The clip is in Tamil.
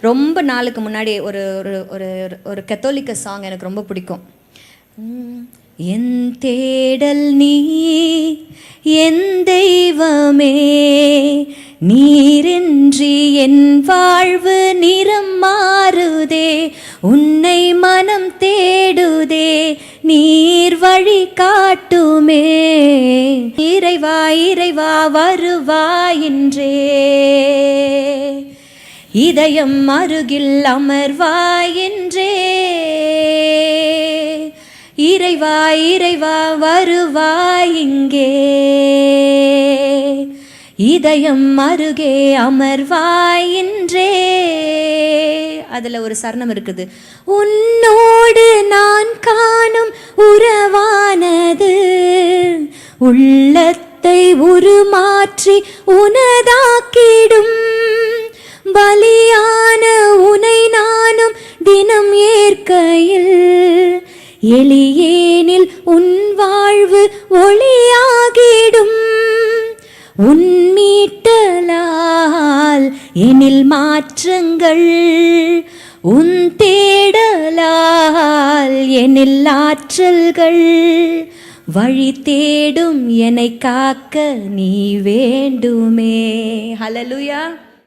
ரொம்ப நாளுக்கு முன்னாடி ஒரு ஒரு ஒரு ஒரு கத்தோலிக்க சாங் எனக்கு ரொம்ப பிடிக்கும். உம், என் தேடல் நீ என் தெய்வமே நீரின்றி என் வாழ்வு நிறம் மாறுதே உன்னை மனம் தேடுதே நீர் வழி காட்டுமே. இறைவா இறைவா வருவாயின்றே இதயம் அருகில் அமர்வாயின்றே இறைவா இறைவா வருவாய் இங்கே. இதயம் அருகே அமர்வாயின்றே அதில் ஒரு சரணம் இருக்குது. உன்னோடு நான் காணும் உறவானது உள்ளத்தை உருமாற்றி உனதாக்கிடும். பலியான உனை நானும் தினம் ஏற்கையில். எளியேனில் உன் வாழ்வு ஒளியாகிடும். உன் மீட்டலால் எனில் மாற்றங்கள். உன் தேடலால் எனில் ஆற்றல்கள். வழி தேடும் என்னை காக்க நீ வேண்டுமே. ஹலலுயா